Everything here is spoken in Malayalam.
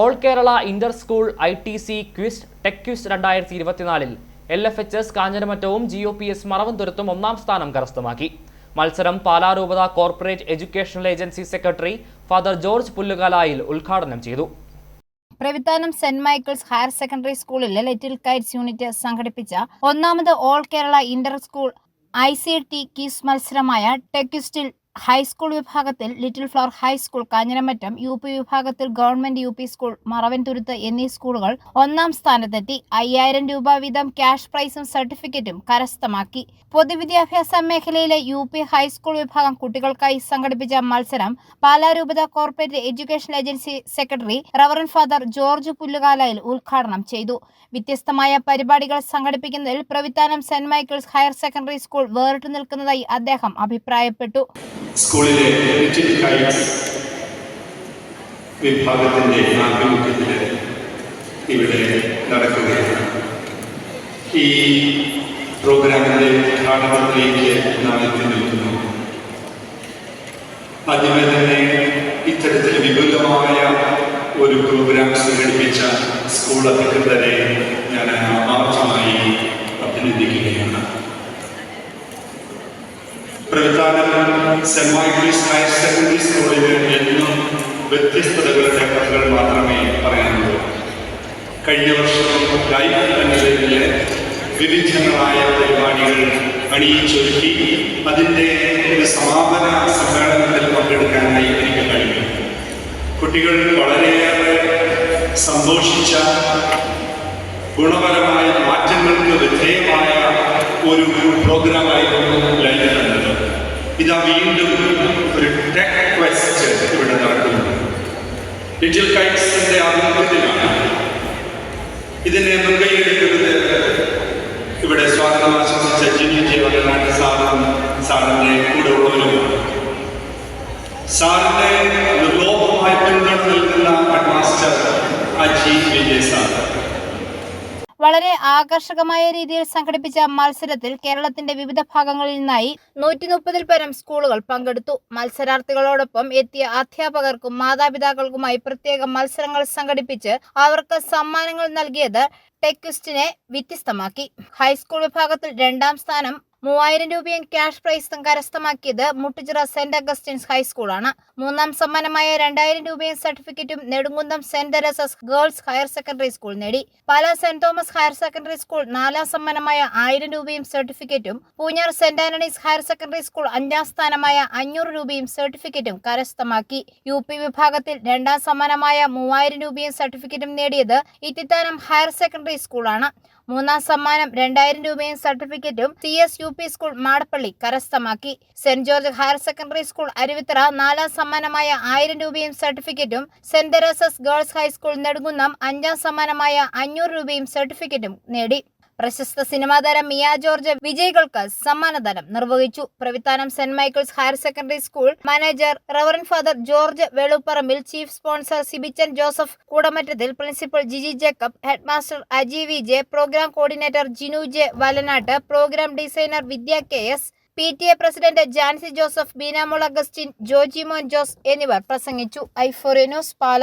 All Kerala inter school I T C quiz tech quiz രണ്ടായിരത്തി ഇരുപത്തിനാലിൽ എൽ എഫ് എച്ച് എസ് കാഞ്ഞിരമറ്റവും ജി ഒ പി എസ് മറവന്തുരത്തും ഒന്നാം സ്ഥാനം കരസ്ഥമാക്കി. മത്സരം പാലാരൂപത corporate educational agency secretary father George Pullukalayil ഉദ്ഘാടനം ചെയ്തു. Pravithanam saint Michael's higher secondary സ്കൂളിലെ ലിറ്റിൽ കൈറ്റ്സ് യൂണിറ്റ് സംഘടിപ്പിച്ച ഒന്നാമത് all Kerala inter school I C T quiz മത്സരമായ ടെക്വിസ്റ്റിൽ ഹൈസ്കൂൾ വിഭാഗത്തിൽ little flower high school Kanjiramattom U P വിഭാഗത്തിൽ government U P school Maravanthuruthu എന്നീ സ്കൂളുകൾ ഒന്നാം സ്ഥാനത്തെത്തി. അയ്യായിരം രൂപ വീതം ക്യാഷ് പ്രൈസും സർട്ടിഫിക്കറ്റും കരസ്ഥമാക്കി. പൊതുവിദ്യാഭ്യാസ മേഖലയിലെ യു പി ഹൈസ്കൂൾ വിഭാഗം കുട്ടികൾക്കായി സംഘടിപ്പിച്ച മത്സരം പാലാരൂപത corporate education agency secretary reverend father George Pullukalayil ഉദ്ഘാടനം ചെയ്തു. വ്യത്യസ്തമായ പരിപാടികൾ സംഘടിപ്പിക്കുന്നതിൽ Pravithanam saint Michael's higher secondary school വേറിട്ടു നിൽക്കുന്നതായി അദ്ദേഹം അഭിപ്രായപ്പെട്ടു. സ്കൂളിലെ ലിറ്റിൽ കൈറ്റ്സ് വിഭാഗത്തിന്റെ ആഭിമുഖ്യത്തിൽ ഇവിടെ നടക്കുകയാണ്. ഈ പ്രോഗ്രാമിന്റെ ഉദ്ഘാടനത്തിലേക്ക് നാം എത്തി നിൽക്കുന്നു. ആദ്യമേ തന്നെ ഇത്തരത്തിൽ വിപുലമായ ഒരു പ്രോഗ്രാം സംഘടിപ്പിച്ച സ്കൂൾ അധികൃതരെ ഞാൻ Pravithanam saint Michael's higher secondary സ്കൂളിൽ എന്നും വ്യത്യസ്തതകളുടെ കഥകൾ മാത്രമേ പറയാനുള്ളൂ കഴിഞ്ഞ വർഷം ലൈഫ് എന്നതിലെ വിവിധങ്ങളായ പരിപാടികൾ അണിയിച്ചൊരുക്കി അതിന്റെ ഒരു സമാപന സമ്മേളനത്തിൽ പങ്കെടുക്കാനായി എനിക്ക് കഴിഞ്ഞു കുട്ടികൾ വളരെയേറെ സന്തോഷിച്ച ഗുണപരമായ മാറ്റങ്ങൾക്ക് വിധേയമായ ഒരു പ്രോഗ്രാമായിരുന്നു ലൈഫ് എന്നത് ഇതാ വീണ്ടും ഒരു ടെക് ക്വസ്റ്റ് ഇവിടെ നടക്കുന്നു. ലിറ്റിൽ കൈറ്റ്സിന്റെ ആഭിമുഖ്യത്തിലാണ്. ഇതിനെ മുൻകൈയെടുക്കുന്നത് ഇവിടെ സ്വാഗതം ആശംസിച്ച ജിനി ജയവരനാട്ട് സാറും സാറിന്റെ കൂടെ ഉള്ളവരുമാണ് സാറിന്റെ നിർലോഭമായ പിന്തുണ നൽകുന്ന ഹെഡ്മാസ്റ്റർ അജി വിജയ് സാർ. വളരെ ആകർഷകമായ രീതിയിൽ സംഘടിപ്പിച്ച മത്സരത്തിൽ കേരളത്തിന്റെ വിവിധ ഭാഗങ്ങളിൽ നിന്നായി നൂറ്റി മുപ്പതിൽ പരം സ്കൂളുകൾ പങ്കെടുത്തു. മത്സരാർത്ഥികളോടൊപ്പം എത്തിയ അധ്യാപകർക്കും മാതാപിതാക്കൾക്കുമായി പ്രത്യേക മത്സരങ്ങൾ സംഘടിപ്പിച്ച് അവർക്ക് സമ്മാനങ്ങൾ നൽകിയത് ടെക്വിസ്റ്റിനെ വ്യത്യസ്തമാക്കി. ഹൈസ്കൂൾ വിഭാഗത്തിൽ രണ്ടാം സ്ഥാനം മൂവായിരം രൂപയും ക്യാഷ് പ്രൈസും കരസ്ഥമാക്കിയത് മുട്ടുചിറ സെന്റ് അഗസ്റ്റിൻസ് ഹൈസ്കൂളാണ്. മൂന്നാം സമ്മാനമായ രണ്ടായിരം രൂപയും സർട്ടിഫിക്കറ്റും Nedumkunnam saint Theresa's girls higher secondary school നേടി. Pala saint Thomas higher secondary school നാലാം സമ്മാനമായ ആയിരം രൂപയും സർട്ടിഫിക്കറ്റും Poonjar saint Antony's higher secondary school അഞ്ചാം സ്ഥാനമായ അഞ്ഞൂറ് രൂപയും സർട്ടിഫിക്കറ്റും കരസ്ഥമാക്കി. യു പി വിഭാഗത്തിൽ രണ്ടാം സമ്മാനമായ മൂവായിരം രൂപയും സർട്ടിഫിക്കറ്റും നേടിയത് ഇത്തിത്താനം ഹയർ സെക്കൻഡറി സ്കൂളാണ്. മൂന്നാം സമ്മാനം രണ്ടായിരം രൂപയും സർട്ടിഫിക്കറ്റും C S U P school Madappally കരസ്ഥമാക്കി. Saint George higher secondary school Aruvithura നാലാം സമ്മാനമായ ആയിരം രൂപയും സർട്ടിഫിക്കറ്റും saint Theresa's girls high school Nedumkunnam അഞ്ചാം സമ്മാനമായ അഞ്ഞൂറ് രൂപയും സർട്ടിഫിക്കറ്റും നേടി. പ്രശസ്ത സിനിമാ താരം മിയ ജോർജ് വിജയികൾക്ക് സമ്മാനദാനം നിർവഹിച്ചു. Pravithanam saint Michael's higher secondary school manager reverend father George Veluparambil chief sponsor Sibichan Joseph Koodamattathil principal Jiji Jacob headmaster Aji V J programme coordinator Jinu J Valanattu programme designer Vidya K S P T A president Jancy Joseph Beenamol Augustine Jojimon Jose എന്നിവർ പ്രസംഗിച്ചു. ഐഫോറിയ ന്യൂസ് പാല.